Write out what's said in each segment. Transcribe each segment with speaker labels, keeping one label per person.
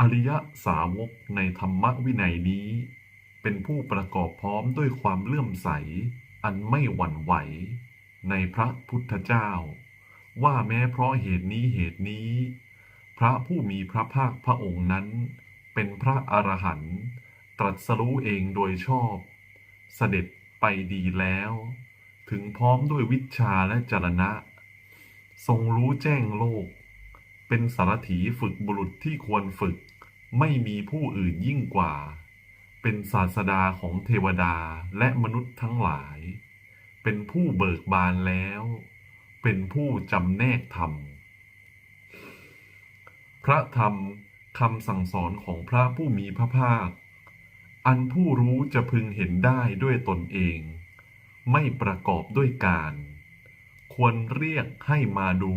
Speaker 1: อริยสาวกในธรรมวินัยนี้ เป็นผู้ประกอบพร้อมด้วยความเลื่อมใส อันไม่หวั่นไหว ในพระพุทธเจ้า ว่าแม้เพราะเหตุนี้เหตุนี้ พระผู้มีพระภาคพระองค์นั้น เป็นพระอรหันต์ตรัสรู้เองโดยชอบ เสด็จไปดีแล้ว ถึงพร้อมด้วยวิชาและจรณะ ทรงรู้แจ้งโลก เป็นสารถีฝึกบุรุษที่ควรฝึก ไม่มีผู้อื่นยิ่งกว่า เป็นศาสดาของเทวดาและมนุษย์ทั้งหลาย เป็นผู้เบิกบานแล้ว เป็นผู้จำแนกธรรม พระธรรมคำสั่งสอนของพระผู้มีพระภาค อันผู้รู้จะพึงเห็นได้ด้วยตนเอง ไม่ประกอบด้วยการ ควรเรียกให้มาดู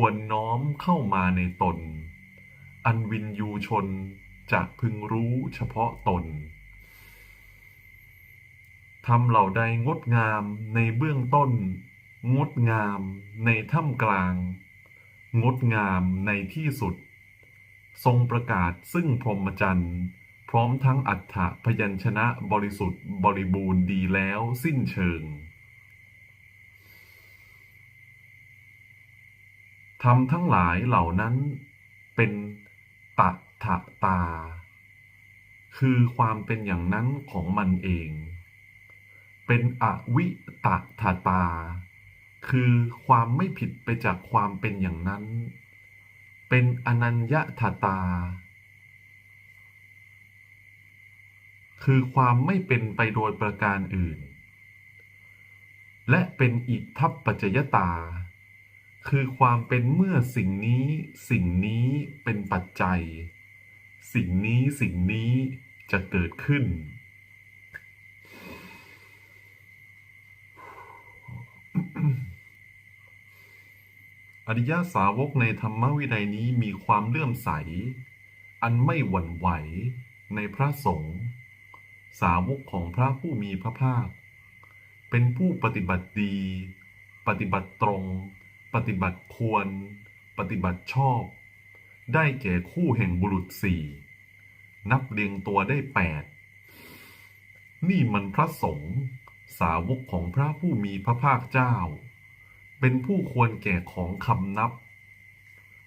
Speaker 1: ควรน้อมเข้ามาในตน อันวินยูชนจะพึงรู้เฉพาะตนทำเหล่าใดงดงามในเบื้องต้น งดงามในท่ามกลาง งดงามในที่สุด ทรงประกาศซึ่งพรหมจรรย์พร้อมทั้งอัฏฐพยัญชนะบริสุทธิ์บริบูรณ์ดีแล้วสิ้นเชิง ธรรมทั้งหลายเหล่านั้นเป็นตะถะตา คือความเป็นอย่างนั้นของมันเอง เป็นอวิตะถาตา คือความไม่ผิดไปจากความเป็นอย่างนั้น เป็นอนัญญถาตา คือความไม่เป็นไปโดยประการอื่น และเป็นอิทัปปัจจยตา คือความเป็นเมื่อสิ่งนี้ สิ่งนี้เป็นปัจจัย สิ่งนี้สิ่งนี้จะเกิดขึ้น อริยสาวกในธรรมวินัยนี้มีความเลื่อมใส อันไม่หวั่นไหวในพระสงฆ์สาวกของพระผู้มีพระภาค เป็นผู้ปฏิบัติดี ปฏิบัติตรง ปฏิบัติควร ปฏิบัติชอบ ได้แก่คู่แห่งบุรุษสี่นับเรียงตัวได้แปดนี่มันพระสงฆ์สาวกของพระผู้มีพระภาคเจ้า เป็นผู้ควรแก่ของคำนับ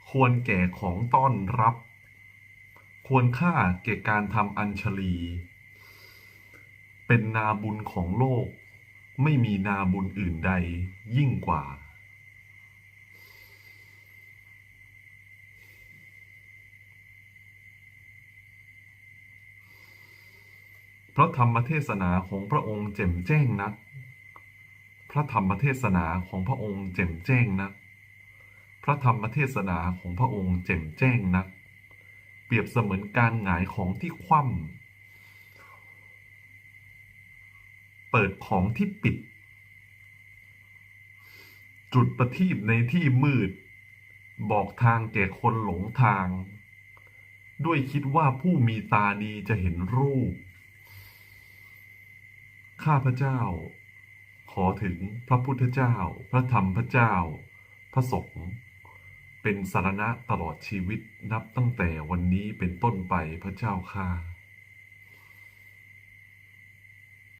Speaker 1: ควรแก่ของต้อนรับ ควรค่าแก่การทำอัญชลี เป็นนาบุญของโลก ไม่มีนาบุญอื่นใดยิ่งกว่า พระธรรมเทศนาของพระองค์แจ่มแจ้งนัก พระธรรมเทศนาของพระองค์แจ่มแจ้งนัก พระธรรมเทศนาของพระองค์แจ่มแจ้งนัก เปรียบเสมือนการหงายของที่คว่ำเปิดของที่ปิด จุดประทีปในที่มืด บอกทางแก่คนหลงทาง ด้วยคิดว่าผู้มีตาดีจะเห็นรูป ข้าพระเจ้า ขอถึงพระพุทธเจ้า พระธรรมพระเจ้า พระสงฆ์เป็นสารณะตลอดชีวิตนับตั้งแต่วันนี้เป็นต้นไปพระเจ้าข้า